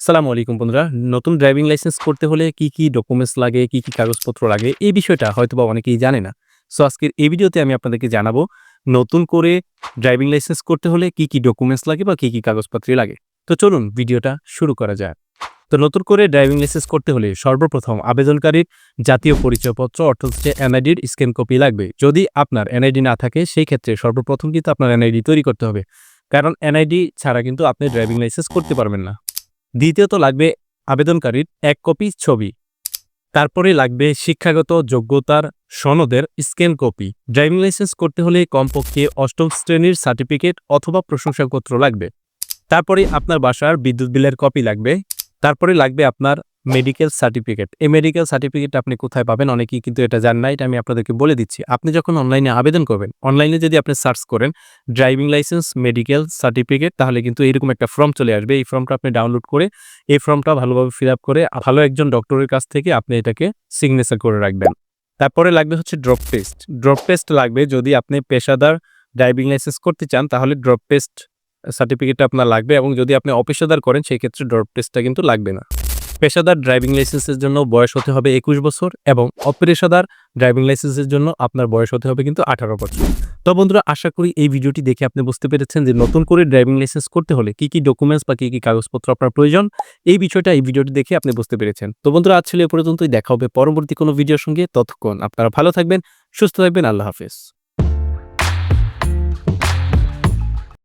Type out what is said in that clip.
সালামু আলাইকুম বন্ধুরা। নতুন ড্রাইভিং লাইসেন্স করতে হলে কি কি ডকুমেন্টস লাগে, কি কি কাগজপত্র লাগে, এই বিষয়টা হয়তোবা অনেকেই জানে না। সো আজকের এই ভিডিওতে আমি আপনাদেরকে জানাব, নতুন করে ড্রাইভিং লাইসেন্স করতে হলে কি কি ডকুমেন্টস লাগে বা কি কি কাগজপত্র লাগে। তো চলুন ভিডিওটা শুরু করা যায় তো নতুন করে ড্রাইভিং লাইসেন্স করতে হলে সর্বপ্রথম আবেদনকারীর জাতীয় পরিচয়পত্র অর্থাৎ হচ্ছে এনআইডির স্ক্যান কপি লাগবে। যদি আপনার এনআইডি না থাকে, সেই ক্ষেত্রে সর্বপ্রথম কিন্তু আপনার এনআইডি তৈরি করতে হবে। কারণ এনআইডি ছাড়া কিন্তু আপনি ড্রাইভিং লাইসেন্স করতে পারবেন না। দ্বিতীয়ত লাগবে আবেদনকারীর এক কপি ছবি। তারপরে লাগবে শিক্ষাগত যোগ্যতার সনদের স্ক্যান কপি। ড্রাইভিং লাইসেন্স করতে হলে কমপক্ষে অষ্টম শ্রেণির সার্টিফিকেট অথবা প্রশংসাপত্র লাগবে। তারপরে আপনার বাসার বিদ্যুৎ বিলের কপি লাগবে। তারপরে লাগবে আপনার মেডিকেল সার্টিফিকেট এই মেডিকেল সার্টিফিকেট আপনি কোথায় পাবেন? অনেকেই কিন্তু এটা জান না এটা আমি আপনাদেরকে বলে দিচ্ছি। আপনি যখন অনলাইনে আবেদন করবেন অনলাইনে যদি আপনি সার্চ করেন ড্রাইভিং লাইসেন্স মেডিকেল সার্টিফিকেট তাহলে কিন্তু এরকম একটা ফর্ম চলে আসবে। এই ফর্মটা আপনি ডাউনলোড করে, এই ফর্মটা ভালোভাবে ফিল করে, ভালো একজন ডক্টরের কাছ থেকে আপনি এটাকে সিগনেচার করে রাখবেন। তারপরে লাগবে হচ্ছে ড্রপ টেস্ট ড্রপ টেস্ট লাগবে যদি আপনি পেশাদার ড্রাইভিং লাইসেন্স করতে চান, তাহলে ড্রপ টেস্ট সার্টিফিকেটটা আপনার লাগবে এবং যদি আপনি অপেশাদার করেন সেই ক্ষেত্রে ড্রপ টেস্টটা কিন্তু লাগবে না। পেশাদার ড্রাইভিং লাইসেন্সের জন্য বয়স হতে হবে একুশ বছর এবং অপেশাদার ড্রাইভিং লাইসেন্সের জন্য আপনার বয়স হতে হবে কিন্তু আঠারো বছর। তো বন্ধুরা, আশা করি এই ভিডিওটি দেখে আপনি বুঝতে পেরেছেন যে নতুন করে ড্রাইভিং লাইসেন্স করতে হলে কি কি ডকুমেন্টস বা কি কি কাগজপত্র আপনার প্রয়োজন। এই বিষয়টা, এই ভিডিওটি দেখে আপনি বুঝতে পেরেছেন। তো বন্ধুরা, আজ ছিল এ পর্যন্তই। দেখা হবে পরবর্তী কোনো ভিডিওর সঙ্গে। ততক্ষণ আপনারা ভালো থাকবেন, সুস্থ থাকবেন। আল্লাহ হাফেজ।